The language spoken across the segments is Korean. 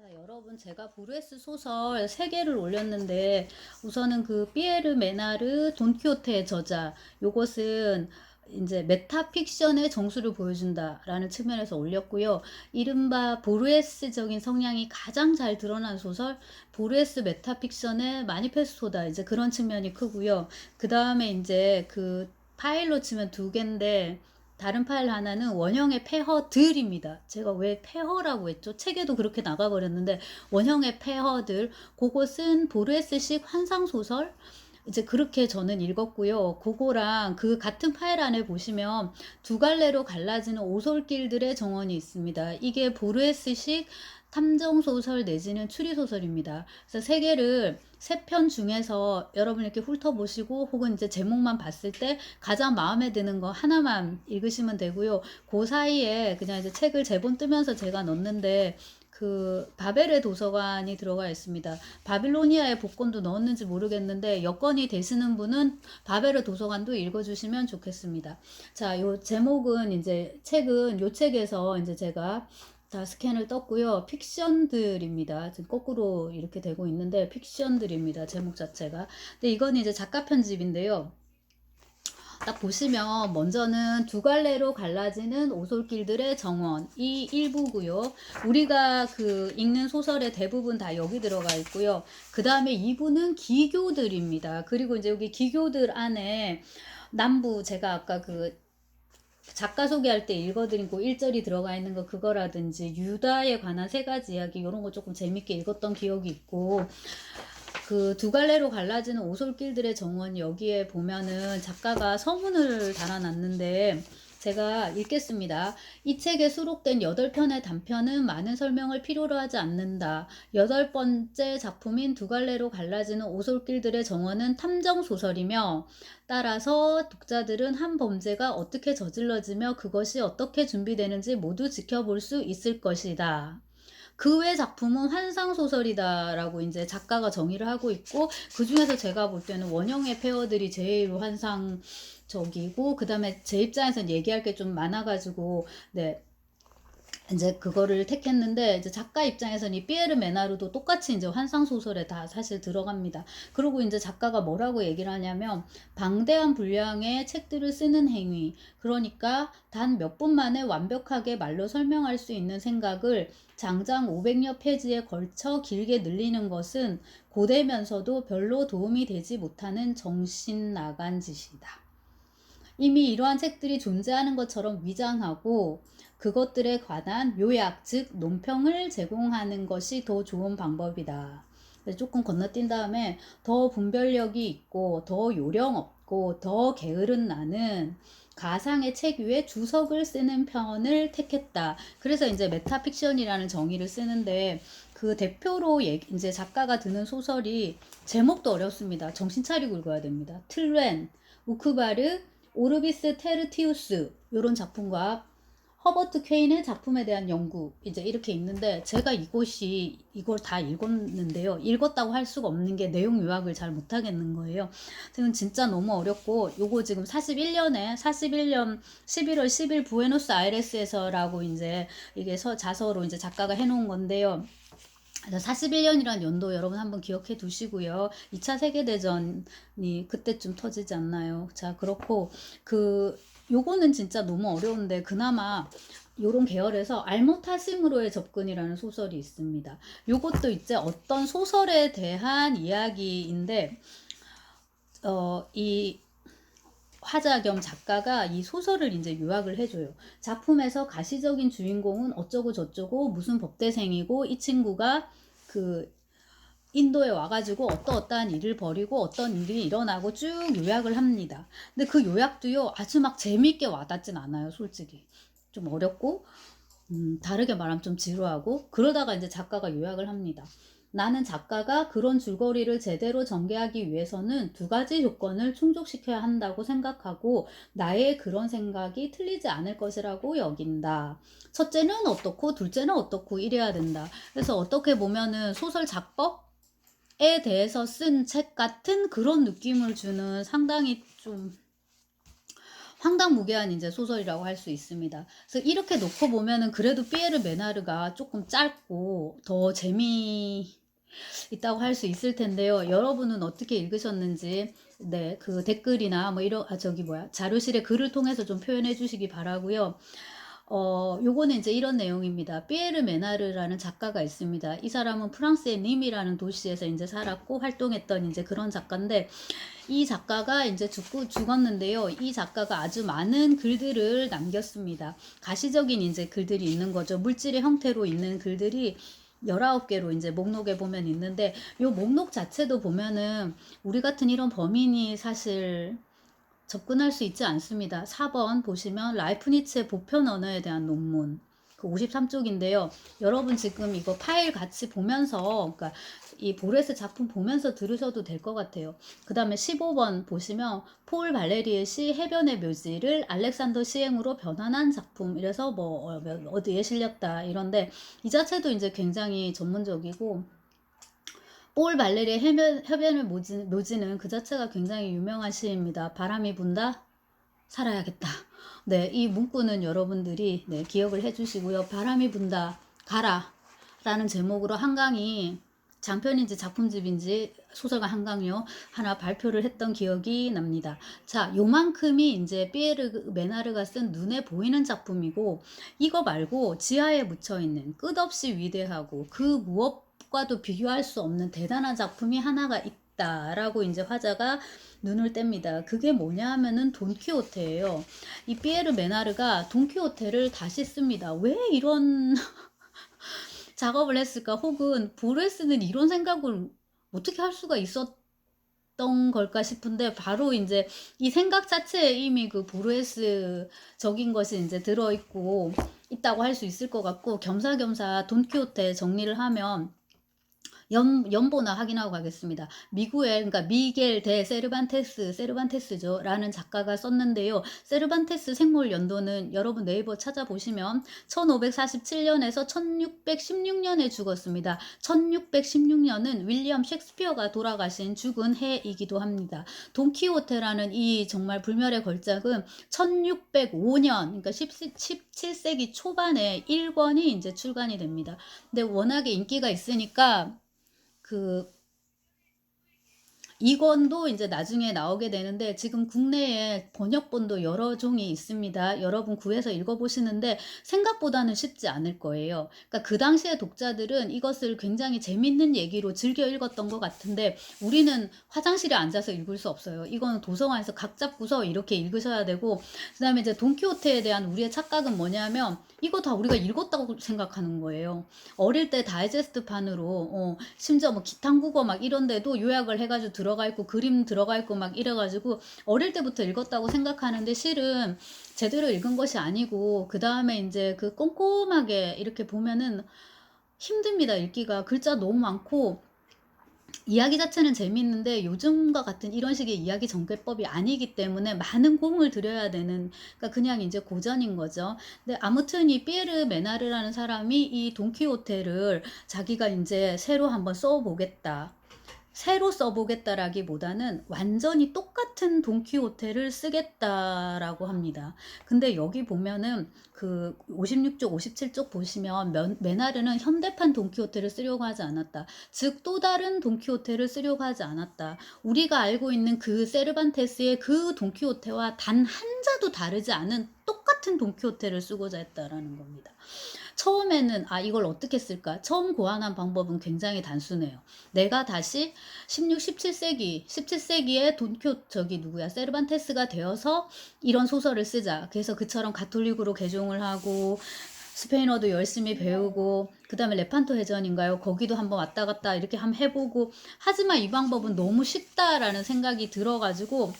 자, 여러분 제가 브루에스 소설 3개를 올렸는데 우선은 그 피에르 메나르 돈키호테의 저자 요것은 이제 메타픽션의 정수를 보여준다라는 측면에서 올렸고요. 이른바 보르에스적인 성향이 가장 잘 드러난 소설 보르에스 메타픽션의 마니페스토다 이제 그런 측면이 크고요. 그 다음에 이제 그 파일로 치면 두 개인데 다른 파일 하나는 원형의 폐허들입니다. 제가 왜 폐허라고 했죠? 책에도 그렇게 나가버렸는데 원형의 폐허들 그것은 보르에스식 환상소설 이제 그렇게 저는 읽었고요. 그거랑 그 같은 파일 안에 보시면 두 갈래로 갈라지는 오솔길들의 정원이 있습니다. 이게 보르에스식 탐정 소설 내지는 추리 소설입니다. 그래서 세 개를 세 편 중에서 여러분 이렇게 훑어보시고 혹은 이제 제목만 봤을 때 가장 마음에 드는 거 하나만 읽으시면 되고요. 그 사이에 그냥 이제 책을 제본 뜨면서 제가 넣는데 그 바벨의 도서관이 들어가 있습니다. 바빌로니아의 복권도 넣었는지 모르겠는데 여건이 되시는 분은 바벨의 도서관도 읽어주시면 좋겠습니다. 자, 요 제목은 이제 책은 요 책에서 이제 제가 다 스캔을 떴고요. 픽션들입니다. 지금 거꾸로 이렇게 되고 있는데 픽션들입니다. 제목 자체가. 근데 이건 이제 작가 편집인데요. 딱 보시면 먼저는 두 갈래로 갈라지는 오솔길들의 정원 이 일부고요. 우리가 그 읽는 소설의 대부분 다 여기 들어가 있고요. 그 다음에 2부는 기교들입니다. 그리고 이제 여기 기교들 안에 남부 제가 아까 그 작가 소개할 때 읽어드린 그 1절이 들어가 있는 거 그거라든지 유다에 관한 세 가지 이야기 이런 거 조금 재밌게 읽었던 기억이 있고 그 두 갈래로 갈라지는 오솔길들의 정원 여기에 보면은 작가가 서문을 달아놨는데 제가 읽겠습니다. 이 책에 수록된 여덟 편의 단편은 많은 설명을 필요로 하지 않는다. 여덟 번째 작품인 두 갈래로 갈라지는 오솔길들의 정원은 탐정 소설이며 따라서 독자들은 한 범죄가 어떻게 저질러지며 그것이 어떻게 준비되는지 모두 지켜볼 수 있을 것이다. 그외 작품은 환상 소설이다라고 이제 작가가 정의를 하고 있고 그 중에서 제가 볼 때는 원형의 페어들이 제일 환상 적이고 그 다음에 제 입장에선 얘기할 게 좀 많아가지고 네 이제 그거를 택했는데 이제 작가 입장에서는 이 피에르 메나르도 똑같이 이제 환상 소설에 다 사실 들어갑니다. 그리고 이제 작가가 뭐라고 얘기를 하냐면 방대한 분량의 책들을 쓰는 행위. 그러니까 단 몇 분 만에 완벽하게 말로 설명할 수 있는 생각을 장장 500여 페이지에 걸쳐 길게 늘리는 것은 고되면서도 별로 도움이 되지 못하는 정신 나간 짓이다. 이미 이러한 책들이 존재하는 것처럼 위장하고 그것들에 관한 요약, 즉 논평을 제공하는 것이 더 좋은 방법이다. 조금 건너뛴 다음에 더 분별력이 있고 더 요령 없고 더 게으른 나는 가상의 책 위에 주석을 쓰는 편을 택했다. 그래서 이제 메타픽션이라는 정의를 쓰는데 그 대표로 얘기- 이제 작가가 드는 소설이 제목도 어렵습니다. 정신 차리고 읽어야 됩니다. 틀렌, 우크바르, 오르비스 테르티우스 이런 작품과 허버트 퀘인의 작품에 대한 연구 이제 이렇게 있는데 제가 이곳이 이걸 다 읽었는데요. 읽었다고 할 수가 없는 게 내용 요약을 잘 못하겠는 거예요. 지금 진짜 너무 어렵고 요거 지금 41년에 41년 11월 10일 부에노스 아이레스에서라고 이제 이게 서 자서로 이제 작가가 해놓은 건데요. 41년이란 연도 여러분 한번 기억해 두시고요. 2차 세계대전이 그때쯤 터지지 않나요? 자, 그렇고 그 요거는 진짜 너무 어려운데 그나마 요런 계열에서 알모타심으로의 접근이라는 소설이 있습니다. 요것도 이제 어떤 소설에 대한 이야기인데 어, 이 화자 겸 작가가 이 소설을 이제 요약을 해줘요. 작품에서 가시적인 주인공은 어쩌고 저쩌고 무슨 법대생이고 이 친구가 그 인도에 와가지고 어떠 어떠한 일을 벌이고 어떤 일이 일어나고 쭉 요약을 합니다. 근데 그 요약도요 아주 막 재밌게 와닿진 않아요, 솔직히. 좀 어렵고 음, 다르게 말하면 좀 지루하고 그러다가 이제 작가가 요약을 합니다. 나는 작가가 그런 줄거리를 제대로 전개하기 위해서는 두 가지 조건을 충족시켜야 한다고 생각하고 나의 그런 생각이 틀리지 않을 것이라고 여긴다. 첫째는 어떻고 둘째는 어떻고 이래야 된다. 그래서 어떻게 보면은 소설 작법 에 대해서 쓴 책 같은 그런 느낌을 주는 상당히 좀 황당무계한 이제 소설이라고 할 수 있습니다. 그래서 이렇게 놓고 보면은 그래도 피에르 메나르가 조금 짧고 더 재미 있다고 할 수 있을 텐데요. 여러분은 어떻게 읽으셨는지 네, 그 댓글이나 뭐 이런 아 저기 뭐야 자료실에 글을 통해서 좀 표현해 주시기 바라고요. 어, 요거는 이제 이런 내용입니다. 피에르 메나르라는 작가가 있습니다. 이 사람은 프랑스의 님이라는 도시에서 이제 살았고 활동했던 이제 그런 작가인데 이 작가가 이제 죽고 죽었는데요. 이 작가가 아주 많은 글들을 남겼습니다. 가시적인 이제 글들이 있는 거죠. 물질의 형태로 있는 글들이 19개로 이제 목록에 보면 있는데 요 목록 자체도 보면은 우리 같은 이런 범인이 사실 접근할 수 있지 않습니다. 4번 보시면 라이프니츠의 보편 언어에 대한 논문 그 53쪽인데요. 여러분 지금 이거 파일 같이 보면서 그러니까 이 보레스 작품 보면서 들으셔도 될 것 같아요. 그 다음에 15번 보시면 폴 발레리의 시 해변의 묘지를 알렉산더 시행으로 변환한 작품 이래서 뭐 어, 몇- 어디에 실렸다 이런데 이 자체도 이제 굉장히 전문적이고 폴 발레리의 해변, 해변의 묘지, 묘지는 그 자체가 굉장히 유명한 시입니다. 바람이 분다 살아야겠다. 네, 이 문구는 여러분들이 네, 기억을 해주시고요. 바람이 분다 가라 라는 제목으로 한강이 장편인지 작품집인지 소설가 한강이요 하나 발표를 했던 기억이 납니다. 자, 요만큼이 이제 피에르 메나르가 쓴 눈에 보이는 작품이고 이거 말고 지하에 묻혀 있는 끝없이 위대하고 그 무엇과도 비교할 수 없는 대단한 작품이 하나가 있다라고 이제 화자가 눈을 뗍니다. 그게 뭐냐 하면은 돈키호테예요. 이 피에르 메나르가 돈키호테를 다시 씁니다. 왜 이런 작업을 했을까? 혹은 보레스는 이런 생각을 어떻게 할 수가 있었던 걸까 싶은데 바로 이제 이 생각 자체에 이미 그 보레스적인 것이 이제 들어있고 있다고 할 수 있을 것 같고 겸사겸사 돈키호테 정리를 하면 연, 연보나 확인하고 가겠습니다. 미구엘, 그러니까 미겔 데 세르반테스, 세르반테스죠. 라는 작가가 썼는데요. 세르반테스 생물 연도는 여러분 네이버 찾아보시면 1547년에서 1616년에 죽었습니다. 1616년은 윌리엄 셰익스피어가 돌아가신 죽은 해이기도 합니다. 돈키호테라는 이 정말 불멸의 걸작은 1605년, 그러니까 10, 17세기 초반에 1권이 이제 출간이 됩니다. 근데 워낙에 인기가 있으니까 그 이권도 이제 나중에 나오게 되는데 지금 국내에 번역본도 여러 종이 있습니다. 여러분 구해서 읽어보시는데 생각보다는 쉽지 않을 거예요. 그러니까 그 당시의 독자들은 이것을 굉장히 재밌는 얘기로 즐겨 읽었던 것 같은데 우리는 화장실에 앉아서 읽을 수 없어요. 이거는 도서관에서 각 잡고서 이렇게 읽으셔야 되고 그 다음에 이제 돈키호테에 대한 우리의 착각은 뭐냐면 이거 다 우리가 읽었다고 생각하는 거예요. 어릴 때 다이제스트판으로 어, 심지어 뭐 기탄국어 막 이런데도 요약을 해가지고 들어 가 있고 그림 들어가 있고 막 이래가지고 어릴 때부터 읽었다고 생각하는데 실은 제대로 읽은 것이 아니고 그 다음에 이제 그 꼼꼼하게 이렇게 보면은 힘듭니다 읽기가 글자 너무 많고 이야기 자체는 재미있는데 요즘과 같은 이런 식의 이야기 전개법이 아니기 때문에 많은 공을 들여야 되는 그러니까 그냥 이제 고전인 거죠. 근데 아무튼 이 피에르 메나르라는 사람이 이 돈키호테를 자기가 이제 새로 한번 써보겠다. 새로 써보겠다라기보다는 완전히 똑같은 돈키호테를 쓰겠다라고 합니다. 근데 여기 보면은 그 56쪽, 57쪽 보시면 면, 메나르는 현대판 돈키호테를 쓰려고 하지 않았다. 즉 또 다른 돈키호테를 쓰려고 하지 않았다. 우리가 알고 있는 그 세르반테스의 그 돈키호테와 단 한자도 다르지 않은 똑같은 돈키호테를 쓰고자 했다라는 겁니다. 처음에는 아 이걸 어떻게 쓸까? 처음 고안한 방법은 굉장히 단순해요. 내가 다시 16, 17세기, 17세기에 돈키호 저기 누구야 세르반테스가 되어서 이런 소설을 쓰자. 그래서 그처럼 가톨릭으로 개종을 하고 스페인어도 열심히 배우고 그 다음에 레판토 해전인가요? 거기도 한번 왔다 갔다 이렇게 한번 해보고 하지만 이 방법은 너무 쉽다라는 생각이 들어가지고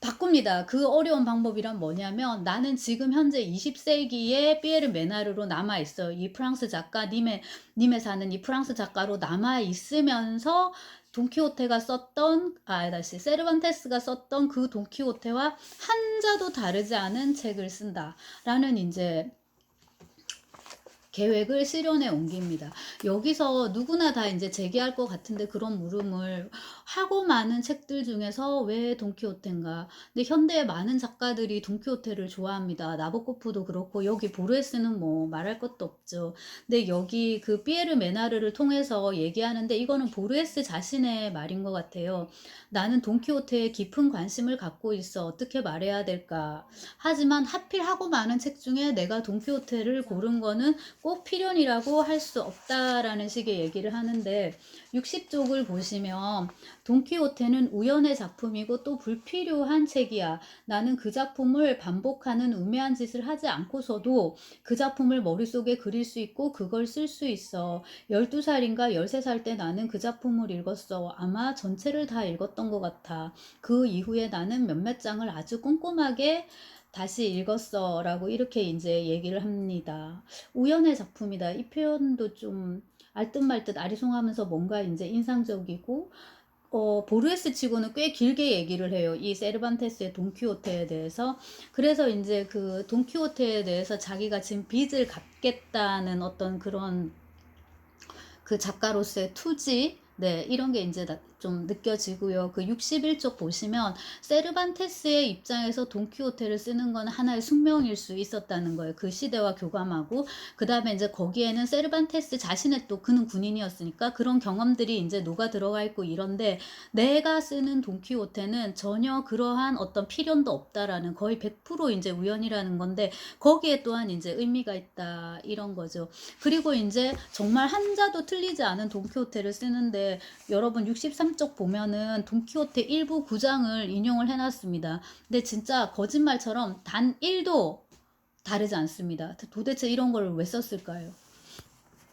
바꿉니다. 그 어려운 방법이란 뭐냐면 나는 지금 현재 20세기에 피에르 메나르로 남아 있어요. 이 프랑스 작가 님의 님의 사는 이 프랑스 작가로 남아 있으면서 돈키호테가 썼던 아 다시 세르반테스가 썼던 그 돈키호테와 한자도 다르지 않은 책을 쓴다라는 이제 계획을 실현에 옮깁니다. 여기서 누구나 다 이제 제기할 것 같은데 그런 물음을 하고 많은 책들 중에서 왜 돈키호테인가? 근데 현대의 많은 작가들이 돈키호테를 좋아합니다. 나보코프도 그렇고 여기 보르헤스는 뭐 말할 것도 없죠. 근데 여기 그 피에르 메나르를 통해서 얘기하는데 이거는 보르헤스 자신의 말인 것 같아요. 나는 돈키호테에 깊은 관심을 갖고 있어. 어떻게 말해야 될까? 하지만 하필 하고 많은 책 중에 내가 돈키호테를 고른 거는 꼭 필연이라고 할 수 없다라는 식의 얘기를 하는데 60쪽을 보시면 돈키호테는 우연의 작품이고 또 불필요한 책이야. 나는 그 작품을 반복하는 우매한 짓을 하지 않고서도 그 작품을 머릿속에 그릴 수 있고 그걸 쓸 수 있어. 12살인가 13살 때 나는 그 작품을 읽었어. 아마 전체를 다 읽었던 것 같아. 그 이후에 나는 몇몇 장을 아주 꼼꼼하게 다시 읽었어. 라고 이렇게 이제 얘기를 합니다. 우연의 작품이다. 이 표현도 좀 알듯말듯 아리송하면서 뭔가 이제 인상적이고, 어, 보르헤스 치고는 꽤 길게 얘기를 해요. 이 세르반테스의 돈키호테에 대해서. 그래서 이제 그 돈키호테에 대해서 자기가 지금 빚을 갚겠다는 어떤 그런 그 작가로서의 투지, 네, 이런 게 이제 나- 좀 느껴지고요. 그 61쪽 보시면 세르반테스의 입장에서 돈키호테를 쓰는 건 하나의 숙명일 수 있었다는 거예요. 그 시대와 교감하고 그 다음에 이제 거기에는 세르반테스 자신의 또 그는 군인이었으니까 그런 경험들이 이제 녹아 들어가 있고 이런데 내가 쓰는 돈키호테는 전혀 그러한 어떤 필연도 없다라는 거의 100% 이제 우연이라는 건데 거기에 또한 이제 의미가 있다 이런 거죠. 그리고 이제 정말 한자도 틀리지 않은 돈키호테를 쓰 여러분 63쪽 보면은 돈키호테 일부 구장을 인용을 해놨습니다. 근데 진짜 거짓말처럼 단 1도 다르지 않습니다. 도대체 이런 걸 왜 썼을까요?